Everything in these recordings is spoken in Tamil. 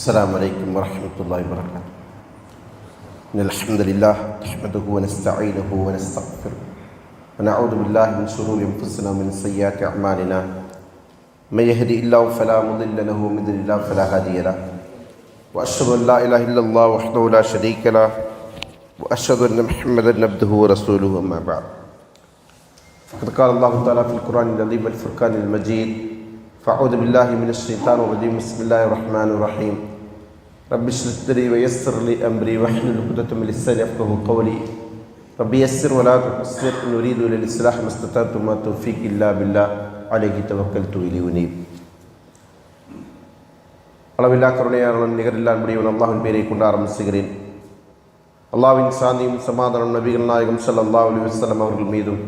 السلام عليكم ورحمة الله وبركاته. إن الحمد لله نحمده ونستعينه ونستغفره. ونعوذ بالله من شرور أنفسنا ومن سيئات أعمالنا. من يهدي الله فلا مضل له ومن يضلل الله فلا هادي له. وأشهد أن لا إله إلا الله وحده لا شريك له. وأشهد أن محمدا عبده ورسوله أما بعد. فقد قال الله تعالى في القرآن العظيم والفرقان المجيد فأعوذ بالله من الشيطان الرجيم. بسم الله الرحمن الرحيم. رب اشرح صدري ويسر لي أمري واحلل عقدة من لساني يفقهوا قولي رب يسر ولا تعسر إن أريد إلى الإصلاح ما استطعت ما توفيق إلا بالله عليه توكلت إليه أنيب அளவில்லா கருணையாளன் நிகரில்லா முடியவன் அல்லாஹின் பேரை கொண்டு ஆரம்பிச்சுகிறேன் அல்லாவின் சாந்தியும் சமாதானம் நபிகள் நாயகம் ஸல்லல்லாஹு அலைஹி வஸல்லம் அவர்கள் மீதும்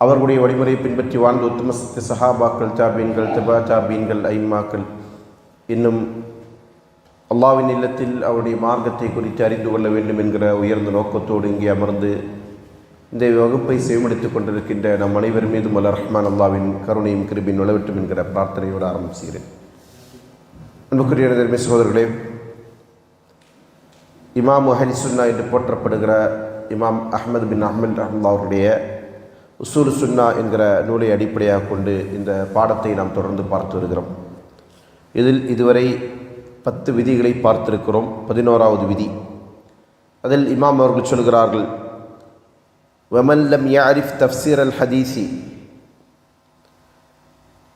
அவர்களுடைய வழிமுறை பின்பற்றி வாழ்ந்த உத்தம சத்திய சஹாபாக்கள் தாபீன்கள் தபா தாபீன்கள் ஐம்மாக்கள் இன்னும் அல்லாவின் இல்லத்தில் அவருடைய மார்க்கத்தை குறித்து அறிந்து கொள்ள வேண்டும் என்கிற உயர்ந்த நோக்கத்தோடு இங்கே அமர்ந்து இந்த வகுப்பை செய்மடித்துக் கொண்டிருக்கின்ற நம் அனைவர் மீதும் அல்ல ரஹ்மான் அல்லாவின் கருணையும் கிருபின் நுழைவட்டும் என்கிற பிரார்த்தனையோடு ஆரம்பிச்சுகிறேன் அன்புக்குரிய நெருமை சகோதரர்களே இமாம் அஹலி சுன்னா என்று போற்றப்படுகிற இமாம் அஹ்மது பின் அஹ்மத் ரஹ்மல்லா அவருடைய உசூர் சுன்னா என்கிற நூலை அடிப்படையாக கொண்டு இந்த பாடத்தை நாம் தொடர்ந்து பார்த்து வருகிறோம். இதில் இதுவரை பத்து விதிகளை பார்த்திருக்கிறோம். பதினோராவது விதி. அதில் இமாம் அவர்கள் சொல்கிறார்கள் வமல்லம் யாரிஃப் தஃப்சீர் அல் ஹதீசி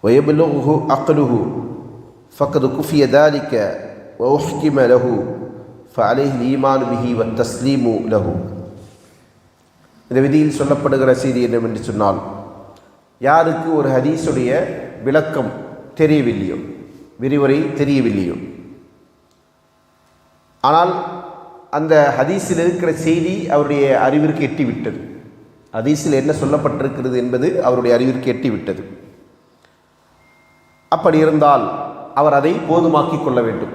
வயபுலுஹு அக்லுஹு ஃபக்கது குஃபிய தாலிக்க வஹ்கிம லஹு ஃபலேஹ் ஈமான் பிஹி வ தஸ்லீமு லஹு. இந்த விதியில் சொல்லப்படுகிற செய்தி என்னவென்று சொன்னால் யாருக்கு ஒரு ஹதீஸுடைய விளக்கம் தெரியவில்லையோ விரிவுரை தெரியவில்லையோ ஆனால் அந்த ஹதீஸில் இருக்கிற செய்தி அவருடைய அறிவிற்கு எட்டிவிட்டது. ஹதீஸில் என்ன சொல்லப்பட்டிருக்கிறது என்பது அவருடைய அறிவிற்கு எட்டிவிட்டது. அப்படி இருந்தால் அவர் அதை போதுமாக்கிக் கொள்ள வேண்டும்.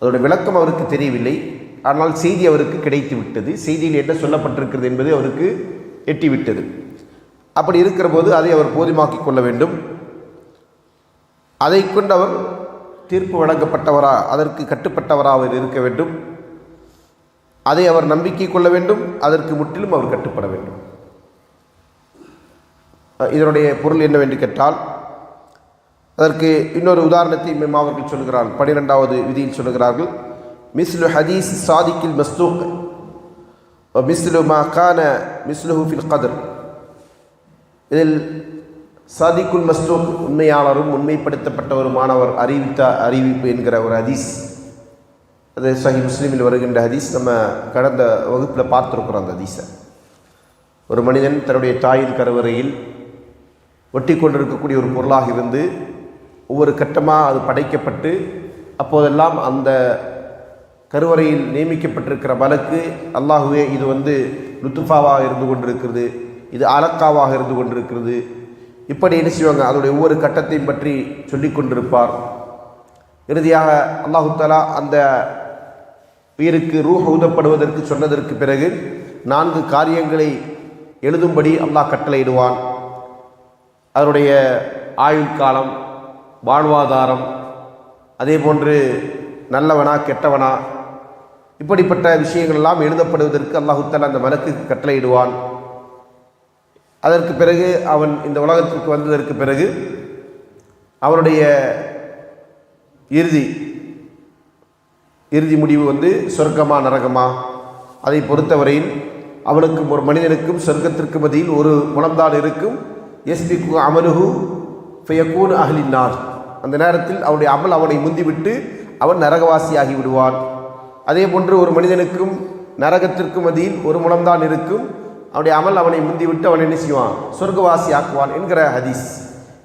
அதோட விளக்கம் அவருக்கு தெரியவில்லை. ஆனால் செய்தி அவருக்கு கிடைத்து விட்டது செய்தியில் என்ன சொல்லப்பட்டிருக்கிறது என்பது அவருக்கு எட்டிவிட்டது. அப்படி இருக்கிற போது அதை அவர் போதுமாக்கிக் கொள்ள வேண்டும். அதை கொண்டு அவர் தீர்ப்பு வழங்கப்பட்டவரா அதற்கு கட்டுப்பட்டவரா அவர் இருக்க வேண்டும். அதை அவர் நம்பிக்கை கொள்ள வேண்டும் அதற்கு முற்றிலும் அவர் கட்டுப்பட வேண்டும். இதனுடைய பொருள் என்னவென்று கேட்டால் அதற்கு இன்னொரு உதாரணத்தை மேம் அவர்கள் சொல்கிறார்கள் பனிரெண்டாவது விதியில் சொல்கிறார்கள் மிஸ்லு ஹதீஸ் சாதிக்கில் மஸ்தூக் மிஸ்லு மா கான மிஸ்லுஹு ஃபில் கதர். இதில் சாதிக்குல் மஸ்தூக் உண்மையாளரும் உண்மைப்படுத்தப்பட்டவருமானவர் அறிவித்த அறிவிப்பு என்கிற ஒரு ஹதீஸ். அது சஹி முஸ்லீமில் வருகின்ற ஹதீஸ். நம்ம கடந்த வகுப்பில் பார்த்துருக்குறோம் அந்த ஹதீஸை. ஒரு மனிதன் தன்னுடைய தாயின் கருவறையில் ஒட்டி கொண்டிருக்கக்கூடிய ஒரு பொருளாக இருந்து ஒவ்வொரு கட்டமாக அது படைக்கப்பட்டு அப்போதெல்லாம் அந்த கருவறையில் நியமிக்கப்பட்டிருக்கிற வழக்கு அல்லாஹுவே இது வந்து லுத்துஃபாவாக இருந்து கொண்டிருக்கிறது இது அலக்காவாக இருந்து கொண்டிருக்கிறது இப்படி என்ன செய்வாங்க? அதனுடைய ஒவ்வொரு கட்டத்தையும் பற்றி சொல்லி கொண்டிருப்பார். இறுதியாக அல்லாஹுத்தாலா அந்த உயிருக்கு ரூஹ் ஊதப்படுவதற்கு சொன்னதற்கு பிறகு நான்கு காரியங்களை எழுதும்படி அல்லாஹ் கட்டளையிடுவான். அதனுடைய ஆயுள் காலம் வாழ்வாதாரம் அதே போன்று நல்லவனா கெட்டவனா இப்படிப்பட்ட விஷயங்கள் எல்லாம் எழுதப்படுவதற்கு அல்லாஹுத்தாலா அந்த மனத்துக்கு கட்டளையிடுவான். அதற்கு பிறகு அவன் இந்த உலகத்திற்கு வந்ததற்கு பிறகு அவனுடைய இறுதி இறுதி முடிவு வந்து சொர்க்கமா நரகமா? அதை பொறுத்தவரையில் அவனுக்கும் ஒரு மனிதனுக்கும் சொர்க்கத்திற்கு மதியில் ஒரு குணம்தான் இருக்கும். எஸ்பிக்கு அமலுகு ஃபயக்கூன் அகலினார் அந்த நேரத்தில் அவனுடைய அமல் அவனை முந்திவிட்டு அவன் நரகவாசியாகி விடுவான். அதே போன்று ஒரு மனிதனுக்கும் நரகத்திற்கு மதியில் ஒரு முனம்தான் இருக்கும். அவனுடைய அமல் அவனை முந்திவிட்டு அவன் என்ன செய்வான்? சொர்க்கவாசி ஆக்குவான் என்கிற ஹதீஸ்.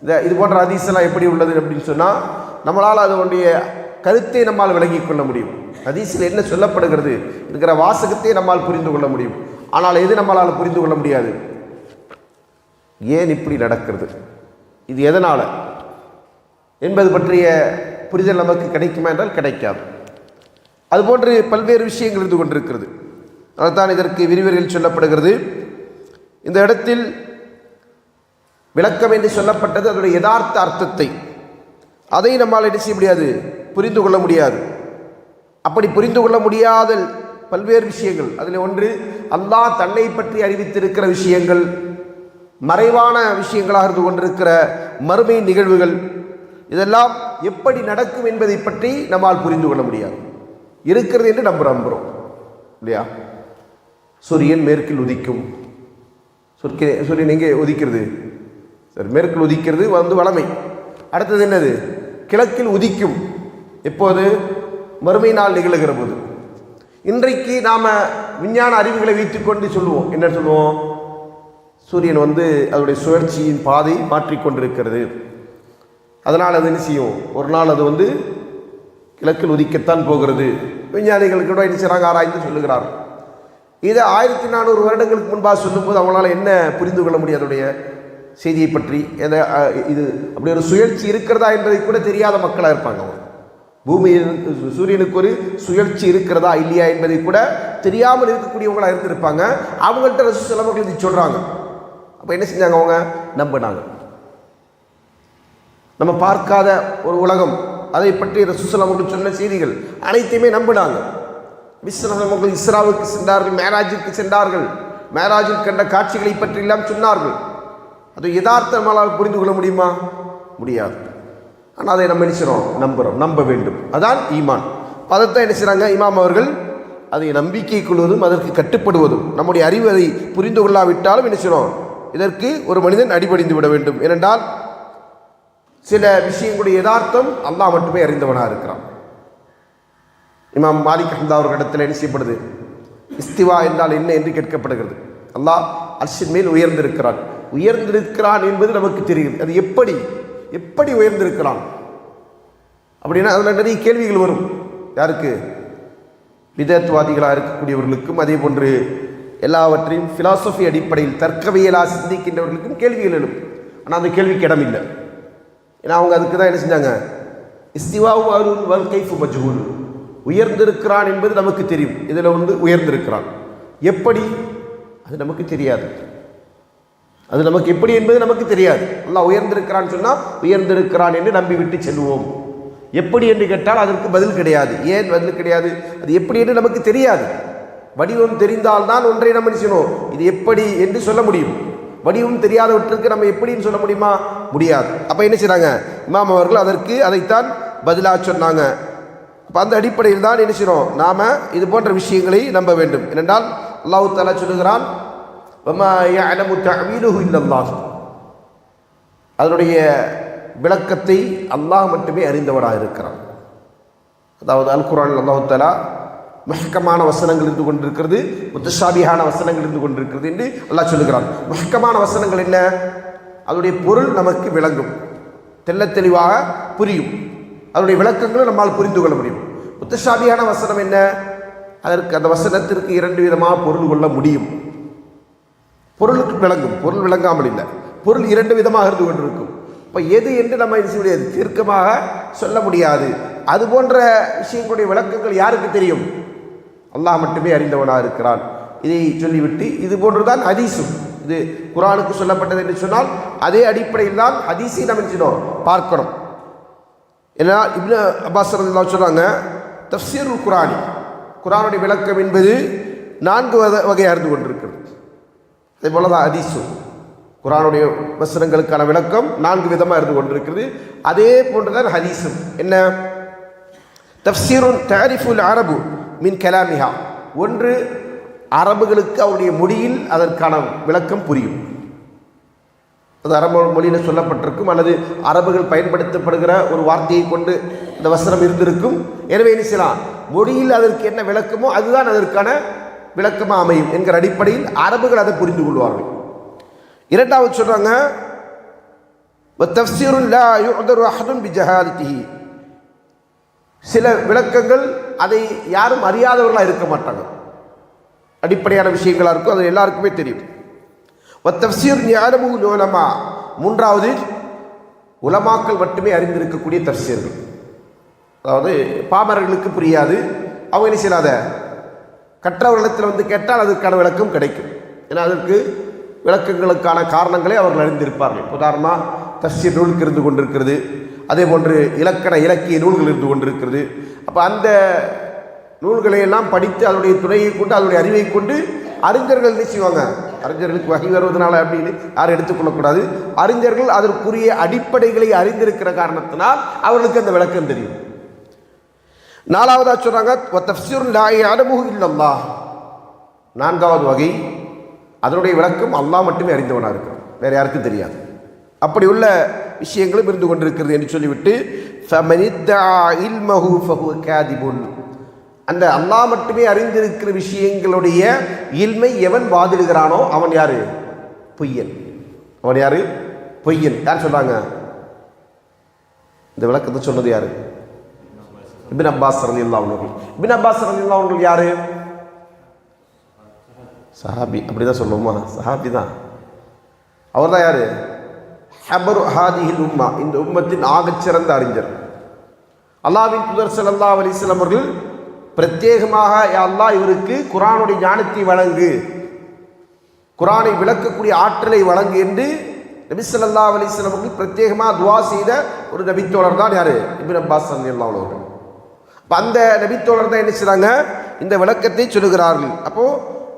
இந்த இது போன்ற ஹதீஸ் எல்லாம் எப்படி உள்ளது அப்படின்னு சொன்னால் நம்மளால் அதனுடைய கருத்தை நம்மால் விளங்கி கொள்ள முடியும். ஹதீஸில் என்ன சொல்லப்படுகிறது இருக்கிற வாசகத்தை நம்மால் புரிந்து கொள்ள முடியும். ஆனால் எது நம்மளால் புரிந்து கொள்ள முடியாது? ஏன் இப்படி நடக்கிறது? இது எதனால்? என்பது பற்றிய புரிதல் நமக்கு கிடைக்குமா என்றால் கிடைக்காது. அதுபோன்று பல்வேறு விஷயங்கள் இருந்து கொண்டிருக்கிறது. அதுதான் இதற்கு விரிவுரையில் சொல்லப்படுகிறது. இந்த இடத்தில் விளக்கம் என்று சொல்லப்பட்டது அதனுடைய யதார்த்த அர்த்தத்தை. அதை நம்மால் என்ன செய்ய முடியாது? புரிந்து கொள்ள முடியாது. அப்படி புரிந்து கொள்ள முடியாத பல்வேறு விஷயங்கள். அதில் ஒன்று அல்லாஹ் தன்னை பற்றி அறிவித்திருக்கிற விஷயங்கள் மறைவான விஷயங்களாக இருந்து கொண்டிருக்கிற மறுமை நிகழ்வுகள் இதெல்லாம் எப்படி நடக்கும் என்பதை பற்றி நம்மால் புரிந்து கொள்ள முடியாது. இருக்கிறது என்று நம்ப நம்புகிறோம் இல்லையா? சூரியன் மேற்கில் உதிக்கும். சொற்கே சூரியன் எங்கே உதிக்கிறது? சரி மேற்கில் உதிக்கிறது வந்து வளமை அடுத்தது என்னது? கிழக்கில் உதிக்கும். எப்போது? மறுமை நாள் நிகழ்கிற போது இன்றைக்கு நாம் விஞ்ஞான அறிவுகளை வைத்துக்கொண்டு சொல்லுவோம். என்ன சொல்லுவோம்? சூரியன் வந்து அதனுடைய சுழற்சியின் பாதை மாற்றிக்கொண்டிருக்கிறது அதனால் அது என்ன செய்யும்? ஒரு நாள் அது வந்து கிழக்கில் உதிக்கத்தான் போகிறது. விஞ்ஞானிகள் கூட என்ன செய்கிறாங்க ஆராய்ந்து சொல்லுகிறார்கள். இதை ஆயிரத்தி நானூறு வருடங்களுக்கு முன்பாக சொல்லும்போது அவங்களால் என்ன புரிந்து கொள்ள முடியும் அதனுடைய செய்தியை பற்றி? எதை இது அப்படி ஒரு சுழற்சி இருக்கிறதா என்பதை கூட தெரியாத மக்களாக இருப்பாங்க அவங்க. பூமியில் சூரியனுக்கு ஒரு சுழற்சி இருக்கிறதா இல்லையா என்பதை கூட தெரியாமல் இருக்கக்கூடியவங்களாக இருந்திருப்பாங்க. அவங்கள்ட்ட ரசூ செலவர்கள் இது சொல்கிறாங்க அப்போ என்ன செஞ்சாங்க அவங்க? நம்பினாங்க. நம்ம பார்க்காத ஒரு உலகம் அதை பற்றி ரசூசலாமர்கள் சொன்ன செய்திகள் அனைத்தையுமே நம்பினாங்க. விஸ்வநகர்கள் இஸ்ராவுக்கு சென்றார்கள் மேராஜிற்கு சென்றார்கள். மேராஜில் கண்ட காட்சிகளை பற்றி எல்லாம் சொன்னார்கள். அது யதார்த்தமானால் புரிந்து கொள்ள முடியுமா? முடியாது. ஆனால் அதை நம்ம நினைச்சிரோம் நம்புகிறோம் நம்ப வேண்டும். அதான் ஈமான். பதத்தை என்ன செய்கிறாங்க இமாம் அவர்கள் அதை நம்பிக்கை கொள்வதும் அதற்கு கட்டுப்படுவதும் நம்முடைய அறிவு அதை புரிந்து கொள்ளாவிட்டாலும் என்ன செய்கிறோம் இதற்கு ஒரு மனிதன் அடிபடிந்து விட வேண்டும். ஏனென்றால் சில விஷயங்களுடைய யதார்த்தம் அல்லாஹ் மட்டுமே அறிந்தவனாக இருக்கிறான். இமாம் மாலிக் அஹமதா அவர்களிடத்தில் என்ன செய்யப்படுது? இஸ்திவா என்றால் என்ன என்று கேட்கப்படுகிறது. அல்லாஹ் அர்ஷின் மேல் உயர்ந்திருக்கிறான். உயர்ந்திருக்கிறான் என்பது நமக்கு தெரியுது அது எப்படி? எப்படி உயர்ந்திருக்கிறான்? அப்படின்னா அதில் நிறைய கேள்விகள் வரும். யாருக்கு? விதத்துவாதிகளாக இருக்கக்கூடியவர்களுக்கும் அதே போன்று எல்லாவற்றையும் ஃபிலாசபி அடிப்படையில் தர்க்கவியலாக சிந்திக்கின்றவர்களுக்கும் கேள்விகள் எழும். ஆனால் அந்த கேள்விக்கு இடம் இல்லை. ஏன்னா அவங்க அதுக்கு தான் என்ன செஞ்சாங்க? இஸ்திவாவும் அருள் வல் கைஃபு மஜ்ஹூல். உயர்ந்திருக்கிறான் என்பது நமக்கு தெரியும். இதில் வந்து உயர்ந்திருக்கிறான். எப்படி? அது நமக்கு தெரியாது. அது நமக்கு எப்படி என்பது நமக்கு தெரியாது. அல்லா உயர்ந்திருக்கிறான்னு சொன்னால் உயர்ந்திருக்கிறான் என்று நம்பிவிட்டு செல்வோம். எப்படி என்று கேட்டால் அதற்கு பதில் கிடையாது. ஏன் பதில் கிடையாது? அது எப்படி என்று நமக்கு தெரியாது. வடிவம் தெரிந்தால்தான் ஒன்றை நம்ம செய்யணும்? இது எப்படி என்று சொல்ல முடியும். வடிவம் தெரியாதவற்றுக்கு நம்ம எப்படின்னு சொல்ல முடியுமா? முடியாது. அப்போ என்ன செய்கிறாங்க இமாம் அவர்கள் அதற்கு அதைத்தான் பதிலாக சொன்னாங்க. அப்போ அந்த அடிப்படையில் தான் என்ன செய்கிறோம் நாம் இது போன்ற விஷயங்களை நம்ப வேண்டும். ஏனென்றால் அல்லாஹு தாலா சொல்லுகிறான் அதனுடைய விளக்கத்தை அல்லாஹ் மட்டுமே அறிந்தவனாக இருக்கிறான். அதாவது அல் குரான் அல்லாஹு தாலா மஹக்கமான வசனங்கள் இருந்து கொண்டிருக்கிறது முத்தஷாபியான வசனங்கள் இருந்து கொண்டிருக்கிறது என்று அல்லாஹ் சொல்லுகிறான். மஹக்கமான வசனங்கள் என்ன? அதனுடைய பொருள் நமக்கு விளங்கும். தெல்ல தெளிவாக புரியும். அதனுடைய விளக்கங்களும் நம்மால் புரிந்து கொள்ள முடியும். முத்தஷாபியான வசனம் என்ன? அதற்கு அந்த வசனத்திற்கு இரண்டு விதமாக பொருள் கொள்ள முடியும். பொருளுக்கு விளங்கும். பொருள் விளங்காமல் இல்லை. பொருள் இரண்டு விதமாக இருந்து கொண்டிருக்கும். இப்போ எது என்று நம்ம செய்ய முடியாது. தீர்க்கமாக சொல்ல முடியாது. அது போன்ற விஷயங்களுடைய விளக்கங்கள் யாருக்கு தெரியும்? அல்லாஹ் மட்டுமே அறிந்தவனாக இருக்கிறான். இதை சொல்லிவிட்டு இது போன்றுதான் ஹதீஸும். இது குரானுக்கு சொல்லப்பட்டது என்று சொன்னால் அதே அடிப்படையில் தான் ஹதீஸை நம்ம பார்க்கணும். ஏன்னா இப்னு அப்பாஸ் ரலியல்லாஹு சொல்கிறாங்க தஃசீர் குரானி. குரானுடைய விளக்கம் என்பது நான்கு வத வகையாக இருந்து கொண்டிருக்கிறது. அதே போல தான் ஹதீஸும். குரானுடைய வசனங்களுக்கான விளக்கம் நான்கு விதமாக இருந்து கொண்டிருக்கிறது. அதே போன்றுதான் ஹதீஸும். என்ன? தஃப்சீருன் தாரிஃபுல் அரபு மின் கலாமிஹா. ஒன்று அரபுகளுக்கு அவருடைய மொழியில் அதற்கான விளக்கம் புரியும். அது அரபு மொழியில் சொல்லப்பட்டிருக்கும் அல்லது அரபுகள் பயன்படுத்தப்படுகிற ஒரு வார்த்தையை கொண்டு இந்த வசனம் இருந்திருக்கும். எனவே என்ன செய்யலாம்? மொழியில் அதற்கு என்ன விளக்கமோ அதுதான் அதற்கான விளக்கமாக அமையும் என்கிற அடிப்படையில் அரபுகள் அதை புரிந்து கொள்வார்கள். இரண்டாவது சொல்கிறாங்க சில விளக்கங்கள் அதை யாரும் அறியாதவர்களாக இருக்க மாட்டாங்க. அடிப்படையான விஷயங்களாக இருக்கும் அது எல்லாருக்குமே தெரியும். தப்சீர் ஞானமு உலமா. மூன்றாவது உலமாக்கள் மட்டுமே அறிந்திருக்கக்கூடிய தப்சீர்கள் அதாவது பாமரர்களுக்கு புரியாது. அவங்க என்ன செய்யாத கற்றவர்களிடத்தில் வந்து கேட்டால் அதற்கான விளக்கம் கிடைக்கும். ஏன்னா அதற்கு விளக்கங்களுக்கான காரணங்களை அவர்கள் அறிந்திருப்பார்கள். உதாரணமாக தப்சீர் நூலுக்கு இருந்து கொண்டிருக்கிறது. அதே போன்று இலக்கண இலக்கிய நூல்கள் இருந்து கொண்டிருக்கிறது. அப்போ அந்த நூல்களை எல்லாம் படித்து அதனுடைய துணையை கொண்டு அதனுடைய அறிவை கொண்டு அறிஞர்கள் என்ன செய்வாங்க? அறிஞர்களுக்கு வகை வருவதனால அப்படின்னு யாரும் எடுத்துக்கொள்ளக்கூடாது. அறிஞர்கள் அதற்குரிய அடிப்படைகளை அறிந்திருக்கிற காரணத்தினால் அவர்களுக்கு அந்த விளக்கம் தெரியும். நாலாவதா சொல்றாங்க தஃப்சீர் நான்காவது வகை அதனுடைய விளக்கம் அல்லாஹ் மட்டுமே அறிந்தவனாக இருக்கிறான். வேற யாருக்கும் தெரியாது. அப்படி உள்ள விஷயங்களும் இருந்து கொண்டிருக்கிறது என்று சொல்லிவிட்டு அந்த அல்லாஹ் மட்டுமே அறிந்திருக்கிற விஷயங்களுடைய இல்மை எவன் வாதிடுகிறானோ அவன் யாரு? பொய்யன். அவன் யாரு? பொய்யன். யார் சொல்றாங்க? இந்த விளக்கத்தை சொன்னது யாரு? இபின் அப்பாஸ் ரலி அவர்கள் இபின் அப்பாஸ் ரலி அவர்கள் யாரு? சஹாபி. அப்படிதான் சொல்லுவோமா? சஹாபி தான். அவர் தான் யாரு? ஹபரு ஹாதிஹில் உம்மா. இந்த உம்மத்தின் ஆகச்சிறந்த அறிஞர். அல்லாவின் புதர் சல்லா அலிஸ்லாம் அவர்கள் பிரத்யேகமாக அல்லாஹ் இவருக்கு குரானுடைய ஞானத்தை வழங்கு. குரானை விளக்கக்கூடிய ஆற்றலை வழங்கு என்று நபி ஸல்லல்லாஹு அலைஹி அவர்கள் பிரத்யேகமாக துவா செய்த ஒரு நபித்தோழர் தான் யாரு? இபின் அப்பாஸ் ரலியல்லாஹு அன்ஹு அவர்கள். இப்போ அந்த நபித்தோழர் தான் என்ன செய்றாங்க? இந்த விளக்கத்தை சொல்லுகிறார்கள். அப்போ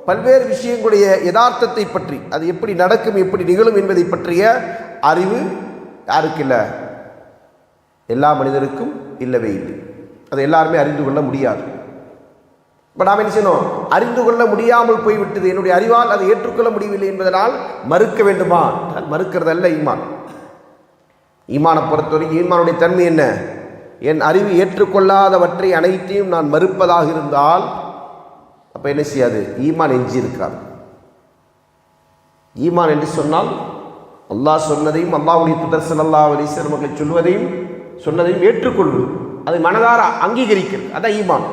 பல்வேறு விஷயங்களுடைய யதார்த்தத்தை பற்றி அது எப்படி நடக்கும் எப்படி நிகழும் என்பதை பற்றிய அறிவு யாருக்கு இல்லை? எல்லா மனிதருக்கும் இல்லவே இல்லை. அதை எல்லாருமே அறிந்து கொள்ள முடியாது. இப்போ நாம் என்ன செய்யணும்? அறிந்து கொள்ள முடியாமல் போய்விட்டது. என்னுடைய அறிவால் அதை ஏற்றுக்கொள்ள முடியவில்லை என்பதனால் மறுக்க வேண்டுமா? மறுக்கிறதல்ல ஈமான். ஈமானை பொறுத்தவரைக்கும் ஈமானுடைய தன்மை என்ன? என் அறிவு ஏற்றுக்கொள்ளாதவற்றை அனைத்தையும் நான் மறுப்பதாக இருந்தால் அப்போ என்ன செய்யாது? ஈமான் எஞ்சி இருக்காது. ஈமான் என்று சொன்னால் அல்லாஹ் சொன்னதையும் அல்லாஹுடைய புதர் ஸல்லல்லாஹு அலைஹி சொல்வதையும் சொன்னதையும் ஏற்றுக்கொள்வது அதை மனதார அங்கீகரிக்கிறது. அதான் ஈமான்.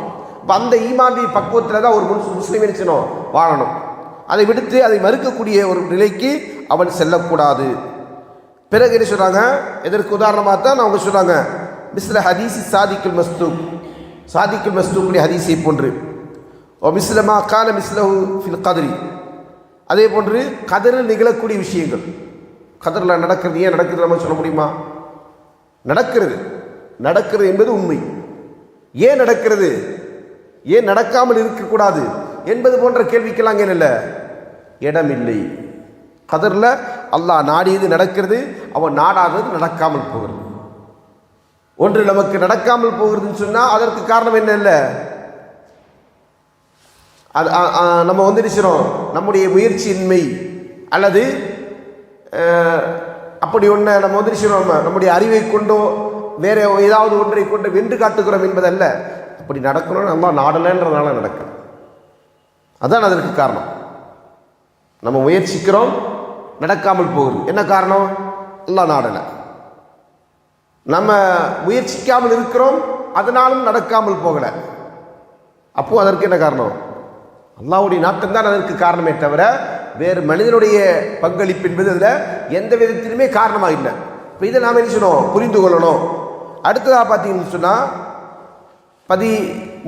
அப்போ அந்த ஈமானுடைய பக்குவத்தில் தான் ஒரு முஸ்லீம் என்ன வாழணும். அதை விடுத்து அதை மறுக்கக்கூடிய ஒரு நிலைக்கு அவன் செல்லக்கூடாது. பிறகு என்ன சொல்கிறாங்க இதற்கு உதாரணமாக தான் அவங்க சொல்கிறாங்க மிஸ்ல ஹதீசி சாதிக்குல் மஸ்தூக். சாதிக்குல் மஸ்தூக்குடைய ஹதீஸை போன்று. ஓ மிஸ்லமா கால மிஸ்லஹு ஃபில் கதிரி. அதே போன்று கதிரில் நிகழக்கூடிய விஷயங்கள். கதரில் நடக்கிறது ஏன் நடக்குது நம்ம சொல்ல முடியுமா? நடக்கிறது. நடக்கிறது என்பது உண்மை. ஏன் நடக்கிறது? ஏன் நடக்காமல் இருக்கக்கூடாது என்பது போன்ற கேள்விக்கெல்லாம் ஏன் இல்லை? இடமில்லை. கதரில் அல்லாஹ் நாடியது நடக்கிறது அவன் நாடாதது நடக்காமல் போகிறது? ஒன்று நமக்கு நடக்காமல் போகிறதுன்னு சொன்னால் அதற்கு காரணம் என்ன இல்லை? அது நம்ம வந்து நினைச்சிடும் நம்முடைய முயற்சியின்மை அல்லது அப்படி ஒன்றை நம்ம வந்து நினைச்சிடும் நம்முடைய அறிவை கொண்டோ வேறு ஏதாவது ஒன்றை கொண்டு வென்று காட்டுகிறோம் என்பதல்ல. அப்படி நடக்கணும்னு நம்ம நாடலைன்றதுனால நடக்கும் அதான் அதற்கு காரணம். நம்ம முயற்சிக்கிறோம் நடக்காமல் போகுது. என்ன காரணம்? எல்லாம் நாடலை. நம்ம முயற்சிக்காமல் இருக்கிறோம் அதனாலும் நடக்காமல் போகலை. அப்போது அதற்கு என்ன காரணம்? அல்லாவுடைய நாட்டம் தான் அதற்கு காரணமே தவிர வேறு மனிதனுடைய பங்களிப்பு என்பது அதில் எந்த விதத்திலுமே காரணமாக இல்லை. இப்போ இதை நாம் என்ன செய்யணும்? புரிந்து கொள்ளணும். அடுத்ததாக பார்த்தீங்கன்னு சொன்னால் பதி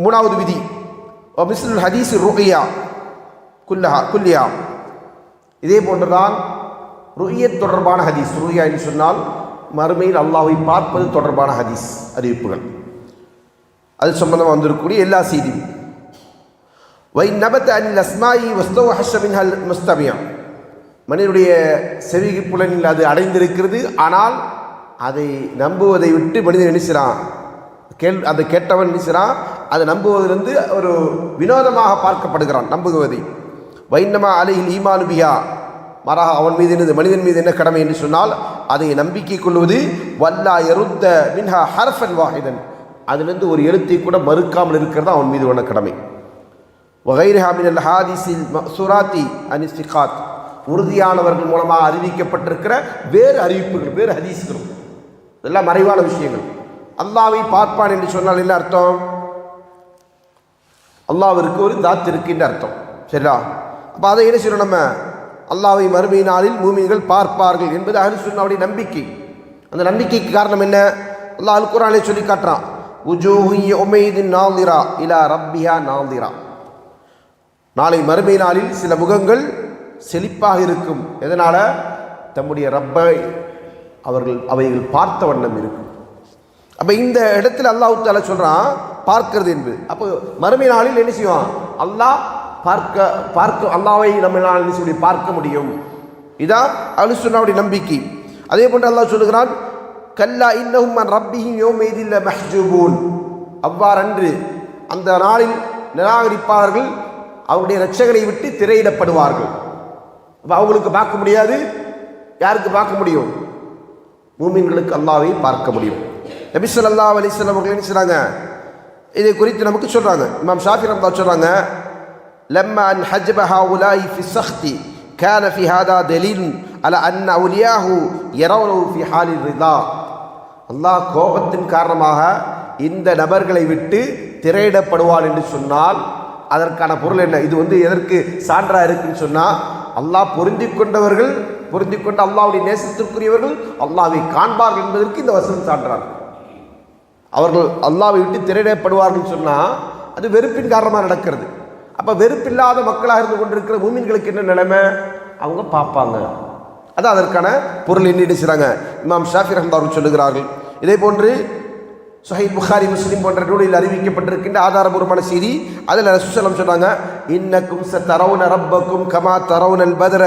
மூணாவது விதி மிஸ்ல் ஹதீஸ் ருஹியா. குல்லஹா குல்லியா. இதே போன்றுதான் ருஹியத் தொடர்பான ஹதீஸ். ருஹியா என்று சொன்னால் மறுமையில் அல்லாஹ்வை பார்ப்பது தொடர்பான ஹதீஸ் அறிவிப்புகள். அது சம்பந்தமாக வந்திருக்கக்கூடிய எல்லா செய்தியும். வை நபத் அனில் அஸ்மாயி ஹஷமின் ஹல் முஸ்தாமியா. மனிதனுடைய செவி புலனில் அது அடைந்திருக்கிறது. ஆனால் அதை நம்புவதை விட்டு மனிதன் நினைச்சிறான் கேள் அதை கேட்டவன் நினைச்சான் அதை நம்புவதிலிருந்து ஒரு வினோதமாக பார்க்கப்படுகிறான் நம்புவதை வைன்னமா அலையில் ஈமானுபியா மாறாக அவன் மீது என்னது மனிதன் மீது என்ன கடமை என்று சொன்னால் அதை நம்பிக்கை கொள்வது வல்லா எருத்த மின்ஹா ஹர்ஃபன் வாஹிதன். அதிலிருந்து ஒரு எழுத்தை கூட மறுக்காமல் இருக்கிறது அவன் மீது உள்ள கடமை. வகைரஹா மினல் ஹாதிஸில் சுராத்தி அனிஸ்திகாத் உறுதியானவர்கள் மூலமாக அறிவிக்கப்பட்டிருக்கிற வேறு அறிவிப்புகள் வேறு ஹதீஸ்களும் இதெல்லாம் மறைவான விஷயங்கள். அல்லாவை பார்ப்பான் என்று சொன்னால் என்ன அர்த்தம்? அல்லாவிற்கு ஒரு தாத் இருக்கின்ற அர்த்தம். சரியா அப்போ அதை என்ன செய்யணும் நம்ம? அல்லாவை மறுமை நாளில் மூமின்கள் பார்ப்பார்கள் என்பது அஹ்லு சுன்னாவுடைய நம்பிக்கை. அந்த நம்பிக்கைக்கு காரணம் என்ன? அல்லாஹ் அல் குரானே சொல்லி காட்டுறான். உஜூஹி உமைதின் நாந்திரா இலா ரப்பியா நாந்திரா நாளை மறுமை நாளில் சில முகங்கள் செழிப்பாக இருக்கும். எதனால்? தம்முடைய ரப்பை அவர்கள் அவைகள் பார்த்த வண்ணம் இருக்கும். அப்போ இந்த இடத்துல அல்லாஹ் தால சொல்கிறான் பார்க்கிறது என்பது. அப்போ மறுமை நாளில் என்ன செய்வான்? அல்லாஹ் பார்க்க பார்க்க அல்லாவை நம்ம என்ன செய்ய பார்க்க முடியும். இதான் அலுசுன்னாவுடைய நம்பிக்கை. அதே போன்று அல்லாஹ் சொல்லுகிறான் கல்லா இன்னும் ரப்பியும் யோ யோமேதில்ல மஹ்ஜூபூன். அவ்வாறன்று அந்த நாளில் நிராகரிப்பாளர்கள் அவருடைய ரட்சகனை விட்டு திரையிடப்படுவார்கள். அப்போ அவங்களுக்கு பார்க்க முடியாது. யாருக்கு பார்க்க முடியும்? மூமின்களுக்கு அல்லாவை பார்க்க முடியும். நபி ஸல்லல்லாஹு அலைஹி வஸல்லம் அவர்கள் என்ன செய்றாங்க இதை குறித்து நமக்கு சொல்றாங்க இமாம் ஷாஃபி ரஹ்மத்துல்லாஹி சொல்றாங்க لما أن حجب هؤلاء في السخط كان في هذا دليل على أن أولياءه يرونه في حال الرضا அல்லாஹ் கோபத்தின் காரணமாக இந்த நபர்களை விட்டு திரையிடப்படுவான் என்று சொன்னால் அதற்கான பொருள் என்ன இது வந்து எதற்கு சான்றா இருக்குன்னு சொன்னால் அல்லாஹ் பொருந்தி கொண்டவர்கள் பொருந்தி கொண்ட அல்லாஹ்வுடைய நேசத்திற்குரியவர்கள் அல்லாஹ்வை காண்பார்கள் என்பதற்கு இந்த வசனம் சான்றார் அவர்கள் அல்லாவை விட்டு திரையிடப்படுவார்கள் சொன்னால் அது வெறுப்பின் காரணமாக நடக்கிறது. அப்போ வெறுப்பில்லாத மக்களாக இருந்து கொண்டிருக்கிற மூமின்களுக்கு என்ன நிலைமை? அவங்க பார்ப்பாங்க. அது அதற்கான பொருள் என்ன செய்கிறாங்க இமாம் ஷாஃபி ரஹ்மத் அவர்கள் சொல்லுகிறார்கள். இதே போன்று சுஹைப் புகாரி முஸ்லீம் போன்ற நூலில் அறிவிக்கப்பட்டிருக்கின்ற ஆதாரபூர்வமான செய்தி அதில் ரசூசலம் சொன்னாங்க இன்னக்கும் ச தரவுன ரப்பக்கும் கமா தரவுனல் பதர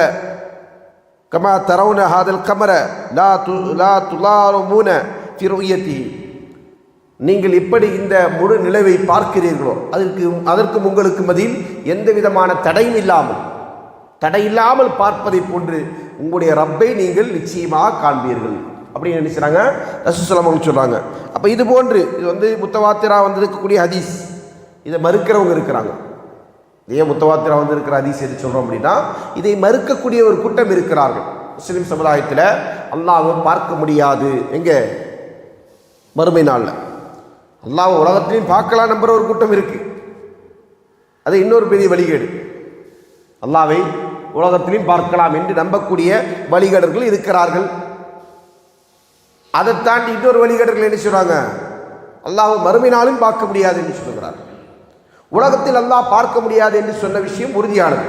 கமா தரவுன ஹாதல் கமர லா து லா துலாருமூன ஃபிருயத்தி நீங்கள் எப்படி இந்த முழு நிலவை பார்க்கிறீர்களோ அதற்கு அதற்கும் உங்களுக்கு மதியில் எந்த விதமான தடையும் இல்லாமல் தடையில்லாமல் பார்ப்பதை போன்று உங்களுடைய ரப்பை நீங்கள் நிச்சயமாக காண்பீர்கள். அப்படின்னு நினைச்சாங்க ரசூசலம் சொல்கிறாங்க அப்போ இது போன்று இது வந்து முத்தவாத்திரா வந்திருக்கக்கூடிய ஹதீஸ். இதை மறுக்கிறவங்க இருக்கிறாங்க. ஏன் முத்தவாத்திரா வந்து இருக்கிற ஹதீஸ் எது சொல்கிறோம் அப்படின்னா இதை மறுக்கக்கூடிய ஒரு கூட்டம் இருக்கிறார்கள். முஸ்லீம் சமுதாயத்தில் அல்லாஹும் பார்க்க முடியாது. எங்கே? மறுமை நாளில். அல்லாஹ் உலகத்திலையும் பார்க்கலாம் நம்புற ஒரு கூட்டம் இருக்குது அது இன்னொரு பெரிய வழிகேடு. அல்லாவை உலகத்திலையும் பார்க்கலாம் என்று நம்பக்கூடிய வழிகேடர்கள் இருக்கிறார்கள். அதை தாண்டி இன்னொரு வழிகேடர்கள் என்ன சொல்கிறாங்க அல்லாஹ் மறுமையினாலும் பார்க்க முடியாது என்று சொல்கிறார். உலகத்தில் அல்லாஹ் பார்க்க முடியாது என்று சொன்ன விஷயம் உறுதியானது.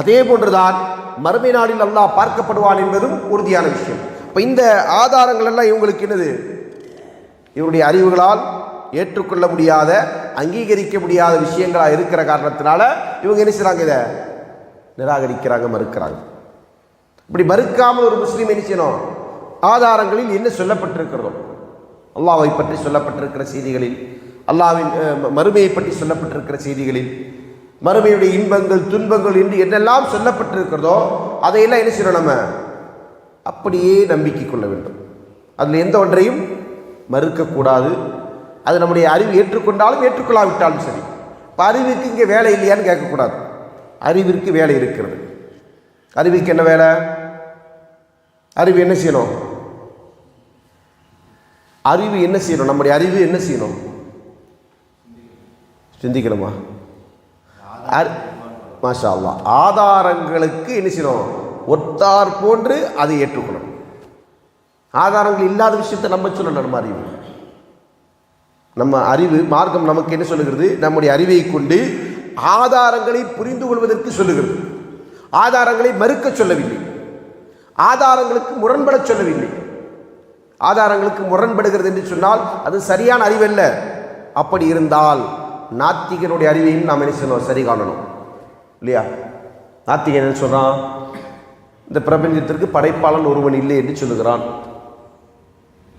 அதே போன்றுதான் மறுமை நாளில் அல்லாஹ் பார்க்கப்படுவான் என்பதும் உறுதியான விஷயம். இப்போ இந்த ஆதாரங்கள் எல்லாம் இவங்களுக்கு என்னது? இவருடைய அறிவுகளால் ஏற்றுக்கொள்ள முடியாத அங்கீகரிக்க முடியாத விஷயங்களாக இருக்கிற காரணத்தினால இவங்க என்ன செய்கிறாங்க இதை நிராகரிக்கிறாங்க மறுக்கிறாங்க. இப்படி மறுக்காமல் ஒரு முஸ்லீம் என்ன செய்யணும்? ஆதாரங்களில் என்ன சொல்லப்பட்டிருக்கிறதோ அல்லாவை பற்றி சொல்லப்பட்டிருக்கிற செய்திகளில் அல்லாவின் ம- மறுமையை பற்றி சொல்லப்பட்டிருக்கிற செய்திகளில் மறுமையுடைய இன்பங்கள் துன்பங்கள் என்று என்னெல்லாம் சொல்லப்பட்டிருக்கிறதோ அதையெல்லாம் என்ன செய்யணும் நம்ம? அப்படியே நம்பிக்கை கொள்ள வேண்டும். அதில் எந்த ஒன்றையும் மறுக்கக்கூடாது. அது நம்முடைய அறிவு ஏற்றுக்கொண்டாலும் ஏற்றுக்கொள்ளாவிட்டாலும் சரி. இப்போ அறிவுக்கு இங்கே வேலை இல்லையான்னு கேட்கக்கூடாது. அறிவிற்கு வேலை இருக்கிறது. அறிவுக்கு என்ன வேலை? அறிவு என்ன செய்யணும்? அறிவு என்ன செய்யணும்? நம்முடைய அறிவு என்ன செய்யணும்? சிந்திக்கணுமா? அர்- மாஷா அல்லா ஆதாரங்களுக்கு என்ன செய்யணும்? ஒத்தார் போன்று அதை ஏற்றுக்கொள்ளணும். ஆதாரங்கள் இல்லாத விஷயத்தை நம்ம சொல்லணும் நம்ம அறிவு. நம்ம அறிவு மார்க்கம் நமக்கு என்ன சொல்லுகிறது? நம்முடைய அறிவை கொண்டு ஆதாரங்களை புரிந்து கொள்வதற்கு சொல்லுகிறது. ஆதாரங்களை மறுக்க சொல்லவில்லை. ஆதாரங்களுக்கு முரண்பட சொல்லவில்லை. ஆதாரங்களுக்கு முரண்படுகிறது என்று சொன்னால் அது சரியான அறிவல்ல. அப்படி இருந்தால் நாத்திகனுடைய அறிவையும் நாம் என்ன செய்யணும்? சரி காணணும். இல்லையா? நாத்திகன் என்ன சொல்கிறான் இந்த பிரபஞ்சத்திற்கு படைப்பாளன் ஒருவன் இல்லை என்று சொல்லுகிறான்.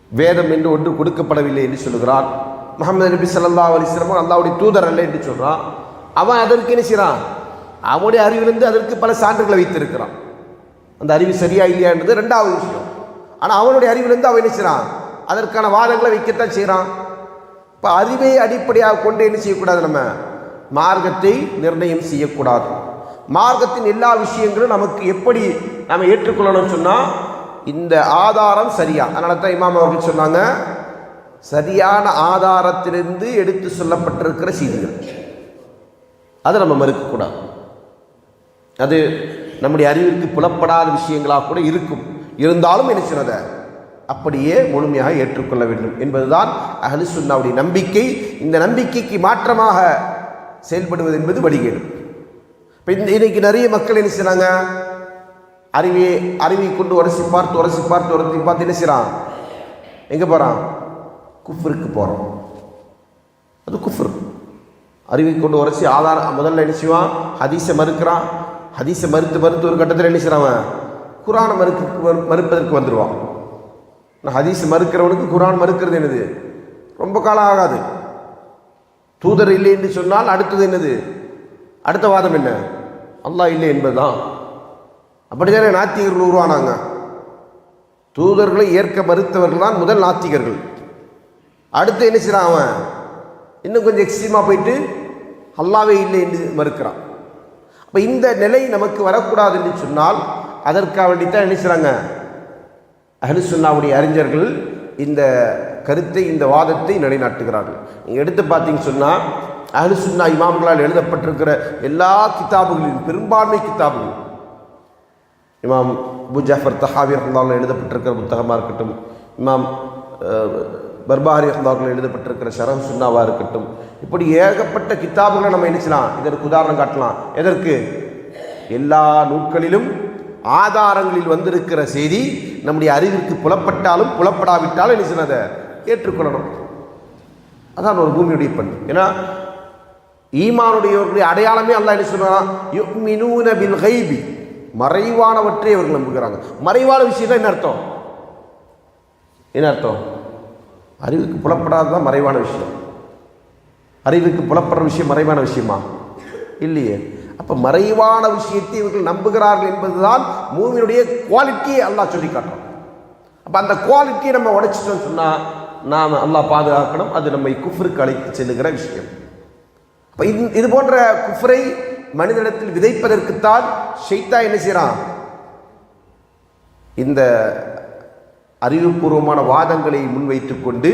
வேதம் என்று ஒன்று கொடுக்கப்படவில்லை என்று சொல்லுகிறான். முகமது நபி சல்லா அலிஸ்லமும் அல்லாவுடைய தூதர் அல்ல என்று அவன் அதற்கு என்ன செய்கிறான் அவனுடைய அறிவிலிருந்து அதற்கு பல சான்றுகளை வைத்திருக்கிறான். அந்த அறிவு சரியா இல்லையான்றது ரெண்டாவது விஷயம். ஆனால் அவனுடைய அறிவிலிருந்து அவன் என்ன செய்கிறான் அதற்கான வாதங்களை வைக்கத்தான் செய்கிறான் இப்போ அறிவை அடிப்படையாக கொண்டு என்ன செய்யக்கூடாது நம்ம? மார்க்கத்தை நிர்ணயம் செய்யக்கூடாது. மார்க்கத்தின் எல்லா விஷயங்களும் நமக்கு எப்படி நம்ம ஏற்றுக்கொள்ளணும்னு சொன்னால் இந்த ஆதாரம் சரியா. அதனால தான் இமாம் அவர்கள் சொன்னாங்க சரியான ஆதாரத்திலிருந்து எடுத்து சொல்லப்பட்டிருக்கிற செய்திகள். அதை நம்ம மறுக்கக்கூடாது. அது நம்முடைய அறிவிற்கு புலப்படாத விஷயங்களாக கூட இருக்கும். இருந்தாலும் என்ன செய்யறத? அப்படியே முழுமையாக ஏற்றுக்கொள்ள வேண்டும். என்பதுதான் அஹ்லு சுன்னாவுடைய நம்பிக்கை. இந்த நம்பிக்கைக்கு மாற்றமாக செயல்படுவது என்பது வழிகேடு. இப்போ இந்த இன்னைக்கு நிறைய மக்கள் என்ன செய்கிறாங்க அறிவியை அறிவை கொண்டு உரசி பார்த்து உரசி பார்த்து உரசி பார்த்து என்ன செய்கிறான் எங்கே போகிறான் குஃப்ருக்கு போகிறோம் அது குஃப்ரு. அறிவை கொண்டு உரைச்சி ஆதாரம் முதல்ல என்ன செய்வான்? ஹதீஸை மறுக்கிறான். ஹதீஸை மறுத்து மறுத்து ஒரு கட்டத்தில் என்ன செய்றான் குரானை மறுக்க மறு- மறுப்பதற்கு வந்துடுவான் நான் ஹதீஸ் மறுக்கிறவனுக்கு குரான் மறுக்கிறது என்னது? ரொம்ப காலம் ஆகாது. தூதர் இல்லை என்று சொன்னால் அடுத்தது என்னது? அடுத்த வாதம் என்ன? அல்லாஹ் இல்லை என்பதுதான். அப்படிதானே நாத்திகர்கள் உருவானாங்க? தூதர்களை ஏற்க மறுத்தவர்கள் தான் முதல் நாத்திகர்கள். அடுத்து என்ன செய்றான் அவன்? இன்னும் கொஞ்சம் எக்ஸ்ட்ரீமாக போயிட்டு அல்லாவே இல்லை என்று மறுக்கிறான். அப்போ இந்த நிலை நமக்கு வரக்கூடாது என்று சொன்னால் அதற்காக வேண்டித்தான் என்ன செய்றாங்க? அஹ்லுசுன்னாவுடைய அறிஞர்கள் இந்த கருத்தை இந்த வாதத்தை நிலைநாட்டுகிறார்கள். நீங்கள் எடுத்து பார்த்தீங்கன்னு சொன்னால் அஹ்லுசுன்னா இமாம்களால் எழுதப்பட்டிருக்கிற எல்லா கிதாபுகளின் பெரும்பான்மை கிதாபுகள் இமாம் அபு ஜாஃபர் தஹாவி ரஹ்மாவில் எழுதப்பட்டிருக்கிற புத்தகமாக இருக்கட்டும் இமாம் பர்பாரி ரஹ்மாவில் எழுதப்பட்டிருக்கிற ஷரஹ் சுன்னாவாக இருக்கட்டும். இப்படி ஏகப்பட்ட கித்தாபுகளை நம்ம என்ன செய்யலாம்? இதற்கு உதாரணம் காட்டலாம். எதற்கு? எல்லா நூட்களிலும் ஆதாரங்களில் வந்திருக்கிற செய்தி நம்முடைய அறிவிற்கு புலப்பட்டாலும் புலப்படாவிட்டாலும் என்ன செய்யணும் அதை ஏற்றுக்கொள்ளணும். அதான் ஒரு பூமியுடைய பண் ஏன்னா ஈமானுடையவர்களுடைய அடையாளமே அல்ல என்ன சொல்றான் பில் கைபி. மறைவானவற்றை அவர்கள் நம்புகிறாங்க. மறைவான விஷயம் என்ன அர்த்தம்? என்ன அர்த்தம்? அறிவுக்கு புலப்படாததான் மறைவான விஷயம். அறிவுக்கு புலப்படுற விஷயம் மறைவான விஷயமா? இல்லையே. அப்போ மறைவான விஷயத்தை இவர்கள் நம்புகிறார்கள் என்பதுதான் மூவியினுடைய குவாலிட்டியை அல்லாஹ் சொல்லி காட்டுறோம் அப்போ அந்த குவாலிட்டியை நம்ம உடைச்சிட்டோம்னு சொன்னால் நாம் அல்லாஹ் பாதுகாக்கணும். அது நம்மை குஃப்ருக்கு அழைத்து செல்லுகிற விஷயம். அப்போ இது இது போன்ற குஃப்ரை மனிதனிடத்தில் விதைப்பதற்குத்தான் ஷெய்தா என்ன செய்கிறான் இந்த அறிவுபூர்வமான வாதங்களை முன்வைத்து கொண்டு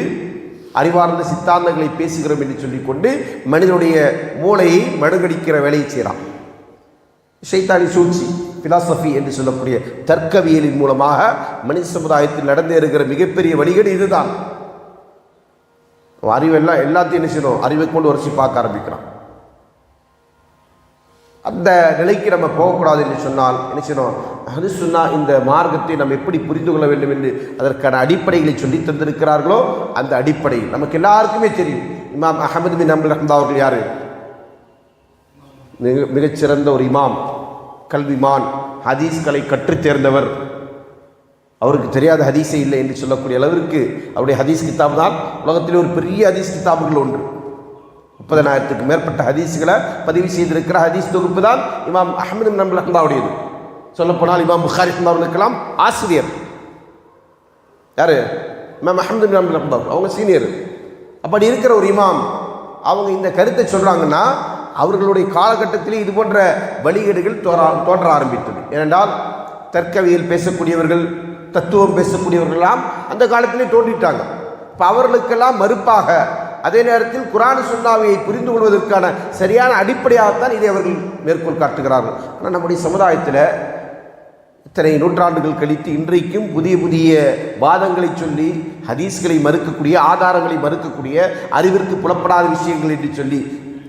அறிவார்ந்த சித்தாந்தங்களை பேசுகிறோம் என்று சொல்லிக்கொண்டு மனிதனுடைய மூளையை மடுகடிக்கிற வேலையை செய்கிறான். ஷைத்தானி சூழ்ச்சி பிலாசபி என்று சொல்லக்கூடிய தர்க்கவியலின் மூலமாக மனித சமுதாயத்தில் நடந்தேறுகிற மிகப்பெரிய வழிகள் இதுதான். அறிவெல்லாம் எல்லாத்தையும் என்ன செய்யணும்? அறிவை கொண்டு உரைச்சி பார்க்க ஆரம்பிக்கிறான். அந்த நிலைக்கு நம்ம போகக்கூடாது என்று சொன்னால் என்ன செய்யணும்? அது சொன்னால் இந்த மார்க்கத்தை நம்ம எப்படி புரிந்து கொள்ள வேண்டும் என்று அதற்கான அடிப்படைகளை சொல்லி தந்திருக்கிறார்களோ அந்த அடிப்படை நமக்கு எல்லாருக்குமே தெரியும். இமாம் அகமது பின் அம்பல் அஹமதா அவர்கள் யார்? மிக மிகச்சிறந்த ஒரு இமாம் கல்விமான் ஹதீஸ்களை கற்றுத் தேர்ந்தவர். அவருக்கு தெரியாத ஹதீஸே இல்லை என்று சொல்லக்கூடிய அளவிற்கு அவருடைய ஹதீஸ் கிதாப் தான். உலகத்திலே ஒரு பெரிய ஹதீஸ் கிதாபுகள் ஒன்று. முப்பதனாயிரத்துக்கு மேற்பட்ட ஹதீஸுகளை பதிவு செய்திருக்கிற ஹதீஸ் தொகுப்பு தான் இமாம் அஹமது நம்புல் சொல்லப்போனால் இமாம் புகாரி அவர்களுக்கெல்லாம் ஆசிரியர். யார்? இமாம் அஹமது நம்புல் அவங்க சீனியர். அப்படி இருக்கிற ஒரு இமாம் அவங்க இந்த கருத்தை சொல்கிறாங்கன்னா அவர்களுடைய காலகட்டத்திலே இது போன்ற வழிகேடுகள் தோற தோன்ற ஆரம்பித்தது. ஏனென்றால் தர்க்கவியல் பேசக்கூடியவர்கள் தத்துவம் பேசக்கூடியவர்கள்லாம் அந்த காலத்திலே தோன்றிட்டாங்க. இப்போ அவர்களுக்கெல்லாம் மறுப்பாக அதே நேரத்தில் குரான் சுன்னாவியை புரிந்து கொள்வதற்கான சரியான அடிப்படையாகத்தான் இதை அவர்கள் மேற்கோள் காட்டுகிறார்கள். ஆனால் நம்முடைய சமுதாயத்தில் இத்தனை நூற்றாண்டுகள் கழித்து இன்றைக்கும் புதிய புதிய வாதங்களை சொல்லி ஹதீஸ்களை மறுக்கக்கூடிய ஆதாரங்களை மறுக்கக்கூடிய அறிவிற்கு புலப்படாத விஷயங்கள் என்று சொல்லி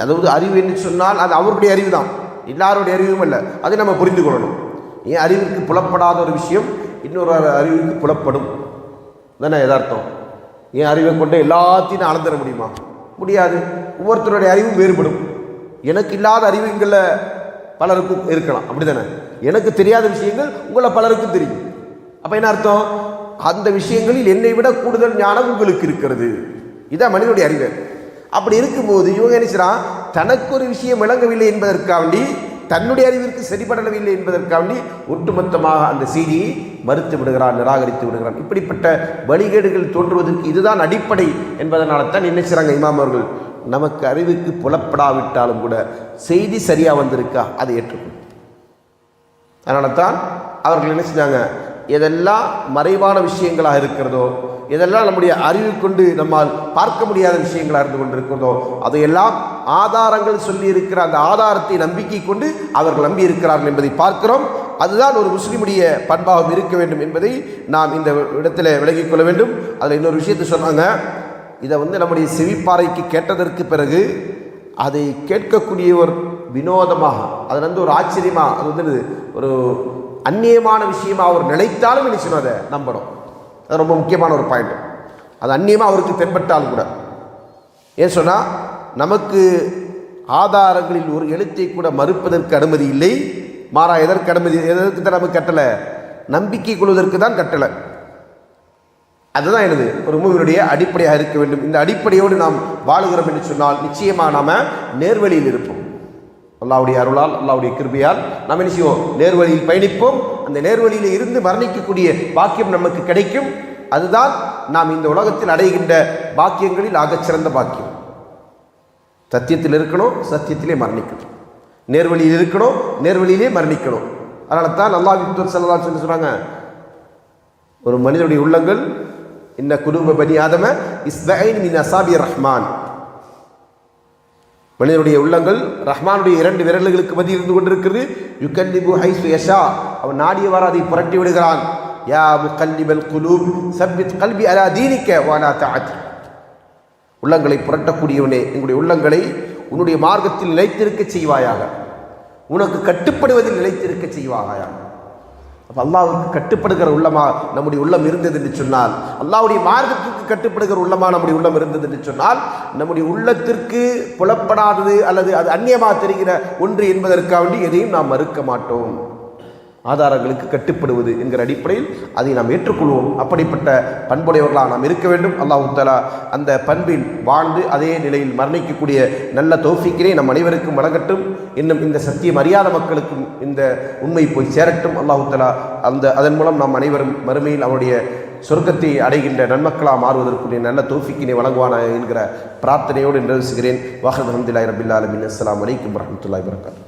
அதாவது அறிவு என்று சொன்னால் அது அவருடைய அறிவு தான் எல்லாருடைய அறிவும் அல்ல. அதை நம்ம புரிந்து கொள்ளணும். ஏன் அறிவிற்கு புலப்படாத ஒரு விஷயம் இன்னொரு அறிவிற்கு புலப்படும்? தானே எதார்த்தம் என் அறிவை கொண்டு எல்லாத்தையும் நான் அளந்துட முடியுமா? முடியாது. ஒவ்வொருத்தருடைய அறிவும் வேறுபடும். எனக்கு இல்லாத அறிவுங்களில் பலருக்கும் இருக்கலாம். அப்படிதானே? எனக்கு தெரியாத விஷயங்கள் உங்களை பலருக்கும் தெரியும். அப்போ என்ன அர்த்தம்? அந்த விஷயங்களில் என்னை விட கூடுதல் ஞானம் உங்களுக்கு இருக்கிறது. இதான் மனிதனுடைய அறிவு. அப்படி இருக்கும்போது இவங்க என்ன தனக்கு ஒரு விஷயம் விளங்கவில்லை என்பதற்காண்டி தன்னுடைய அறிவிற்கு சரிபடவில்லை என்பதற்காண்டி ஒட்டுமொத்தமாக அந்த செய்தியை மறுத்து விடுகிறான் நிராகரித்து விடுகிறான். இப்படிப்பட்ட வழிகேடுகள் தோன்றுவதற்கு இதுதான் அடிப்படை என்பதனால தான் என்ன செய்கிறாங்க இமாம் அவர்கள்? நமக்கு அறிவுக்கு புலப்படாவிட்டாலும் கூட செய்தி சரியாக வந்திருக்கா? அதை ஏற்றுக்கொள்ளும் அதனால தான் அவர்கள் என்ன செஞ்சாங்க? எதெல்லாம் மறைவான விஷயங்களாக இருக்கிறதோ எதெல்லாம் நம்முடைய அறிவு கொண்டு நம்மால் பார்க்க முடியாத விஷயங்களாக இருந்து கொண்டிருக்கிறதோ அதையெல்லாம் ஆதாரங்கள் சொல்லி இருக்கிற அந்த ஆதாரத்தை நம்பிக்கை கொண்டு அவர்கள் நம்பி இருக்கிறார்கள் என்பதை பார்க்கிறோம். அதுதான் ஒரு முஸ்லீமுடைய பண்பாகவும் இருக்க வேண்டும் என்பதை நாம் இந்த இடத்துல விளங்கிக் கொள்ள வேண்டும். அதில் இன்னொரு விஷயத்தை சொன்னாங்க. இதை வந்து நம்முடைய செவிப்பாறைக்கு கேட்டதற்கு பிறகு அதை கேட்கக்கூடியவர் வினோதமாக அது வந்து ஒரு ஆச்சரியமாக அது வந்து ஒரு அந்நியமான விஷயமா அவர் நினைத்தாலும் என்ன செய்யணும் அதை நம்பணும் அது ரொம்ப முக்கியமான ஒரு பாயிண்ட் அது அந்நியமாக அவருக்கு தென்பட்டாலும் கூட. ஏன் சொன்னால் நமக்கு ஆதாரங்களில் ஒரு எழுத்தை கூட மறுப்பதற்கு அனுமதி இல்லை. மாறா எதற்கு அனுமதி எதற்கு தான் நமக்கு கட்டலை? நம்பிக்கை கொள்வதற்கு தான் கட்டலை. அதுதான் எனது ஒரு மூவியினுடைய அடிப்படையாக இருக்க வேண்டும். இந்த அடிப்படையோடு நாம் வாழுகிறோம் என்று சொன்னால் நிச்சயமாக நாம் நேர்வழியில் இருப்போம். அல்லாவுடைய அருளால் அல்லாவுடைய கிருபையால் நாம் என்ன செய்வோம்? நேர்வழியில் பயணிப்போம். அந்த நேர்வழியில் இருந்து மரணிக்கக்கூடிய பாக்கியம் நமக்கு கிடைக்கும். அதுதான் நாம் இந்த உலகத்தில் அடைகின்ற பாக்கியங்களில் ஆகச்சிறந்த பாக்கியம். சத்தியத்தில் இருக்கணும் சத்தியத்திலே மரணிக்கணும். நேர்வழியில் இருக்கணும் நேர்வழியிலே மரணிக்கணும். அதனால தான் அல்லாஹ் செல்லலாம் சொல்லி சொல்கிறாங்க ஒரு மனிதனுடைய உள்ளங்கள் இன்ன குடும்ப பனி ஆதம இஸ்பைன் மின் அசாபி ரஹ்மான். மனிதனுடைய உள்ளங்கள் ரஹ்மானுடைய இரண்டு விரல்களுக்கு மதி இருந்து கொண்டிருக்கிறது. யுக்கல்லிபு ஹைசு யஷா. அவன் நாடியவாறு அதை புரட்டி விடுகிறான். யா முக்கல்லிபல் குலூப் சப்பித் கல்வி அலா தீனிக்க வானா தாத் உள்ளங்களை புரட்டக்கூடியவனே எங்களுடைய உள்ளங்களை உன்னுடைய மார்க்கத்தில் நிலைத்திருக்க செய்வாயாக. உனக்கு கட்டுப்படுவதில் நிலைத்திருக்க செய்வாயாக. அப்போ அல்லாவுக்கு கட்டுப்படுகிற உள்ளமா நம்முடைய உள்ளம் இருந்தது என்று சொன்னால் அல்லாவுடைய மார்க்கத்திற்கு கட்டுப்படுகிற உள்ளமா நம்முடைய உள்ளம் இருந்தது என்று சொன்னால் நம்முடைய உள்ளத்திற்கு புலப்படாதது அல்லது அது அந்நியமாக தெரிகிற ஒன்று என்பதற்காக வேண்டி எதையும் நாம் மறுக்க மாட்டோம். ஆதாரங்களுக்கு கட்டுப்படுவது என்கிற அடிப்படையில் அதை நாம் ஏற்றுக்கொள்வோம். அப்படிப்பட்ட பண்புடையவர்களாக நாம் இருக்க வேண்டும். அல்லாஹு தலா அந்த பண்பில் வாழ்ந்து அதே நிலையில் மரணிக்கக்கூடிய நல்ல தோஃபிக்கினை நம் அனைவருக்கும் வழங்கட்டும். இன்னும் இந்த சத்தியம் அறியாத மக்களுக்கும் இந்த உண்மை போய் சேரட்டும். அல்லாஹு தலா அந்த அதன் மூலம் நாம் அனைவரும் மறுமையில் அவருடைய சொர்க்கத்தை அடைகின்ற நன்மக்களாக மாறுவதற்குரிய நல்ல தோஃபிக்கினை வழங்குவான என்கிற பிரார்த்தனையோடு நிறைவேசுகிறேன் வாஹத் அஹமதுல்லாய் ரபில்லா அலமின் அஸ்லாம் வலைக்கம் வரமத்துல்லாய் வரகாத்து